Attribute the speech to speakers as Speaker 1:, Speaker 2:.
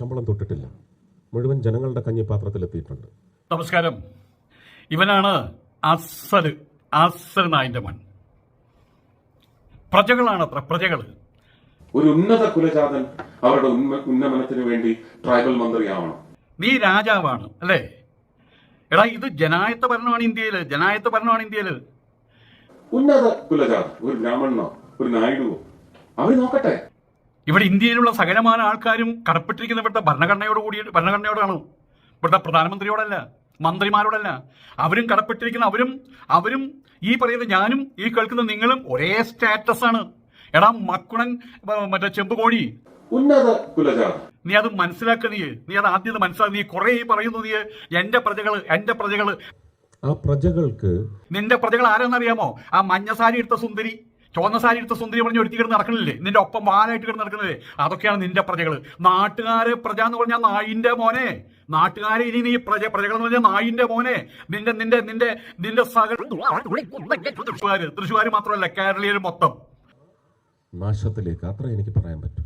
Speaker 1: ശമ്പളം തൊട്ടിട്ടില്ല. മുഴുവൻ ജനങ്ങളുടെ കഞ്ഞിപ്പാത്രത്തിലെത്തിയിട്ടുണ്ട്.
Speaker 2: നമസ്കാരം. ഇവനാണ് അസൽ അസൽ നായന്റെ മൺ പ്രജകളാണ് അത്ര പ്രജകൾ
Speaker 3: ഒരു ഉന്നത കുലജാതൻ അവരുടെ ഉന്നമനത്തിന് വേണ്ടി ട്രൈബൽ മന്ത്രിയാവണം.
Speaker 2: നീ രാജാവാണ് അല്ലേ? എടാ ഇത് ജനായത്ത ഭരണമാണ് ഇന്ത്യയിൽ ജനായത്ത ഭരണമാണ് ഇന്ത്യയിൽ
Speaker 3: ഉന്നത കുലജാതൻ ഒരു ബ്രാഹ്മണനോ ഒരു നായിഡുവോ അവർ നോക്കട്ടെ.
Speaker 2: ഇവിടെ ഇന്ത്യയിലുള്ള സകലമാന ആൾക്കാരും കടപ്പെട്ടിരിക്കുന്ന ഇവിടുത്തെ ഭരണഘടനയോട് കൂടി ഭരണഘടനയോടാണ്. ഇവിടുത്തെ പ്രധാനമന്ത്രിയോടല്ല മന്ത്രിമാരോടല്ല. അവരും കടപ്പെട്ടിരിക്കുന്ന അവരും അവരും ഈ പറയുന്ന ഞാനും ഈ കേൾക്കുന്ന നിങ്ങളും ഒരേ സ്റ്റാറ്റസ് ആണ്. എടാ മക്കുണൻ മറ്റേ ചെമ്പുകോഴി
Speaker 3: ഉന്നത കുലജാതി
Speaker 2: നീ അത് മനസ്സിലാക്കുക നീ. നീ അത് ആദ്യം മനസ്സിലാക്കി. നീ കുറെ പറയുന്നു നീ. എന്റെ പ്രജകൾ എന്റെ പ്രജകൾ
Speaker 1: ആ പ്രജകൾക്ക്
Speaker 2: നിന്റെ പ്രജകൾ ആരെന്നറിയാമോ? ആ മഞ്ഞസാരി എടുത്ത സുന്ദരി. ചുവന്ന സാരി എടുത്ത സുന്ദരി പറഞ്ഞ് ഒരുത്തി കിടന്ന് നടക്കണില്ലേ? നിന്റെ ഒപ്പം വാലായിട്ട് കിടന്ന് നടക്കണില്ലേ? അതൊക്കെയാണ് നിന്റെ പ്രജകൾ നാട്ടുകാരെ പ്രജ എന്ന് പറഞ്ഞാൽ നായിന്റെ മോനെ. നാട്ടുകാരെ ഇനി നീ പ്രജ പ്രജകൾ എന്ന് പറഞ്ഞാൽ നായിന്റെ മോനെ. നിന്റെ നിന്റെ നിന്റെ നിന്റെ സകല തൃശ്ശൂർ തൃശ്ശൂര് മാത്രമല്ല കേരളീയർ മൊത്തം.
Speaker 1: നാശത്തിലേക്ക് അത്ര എനിക്ക് പറയാൻ പറ്റും.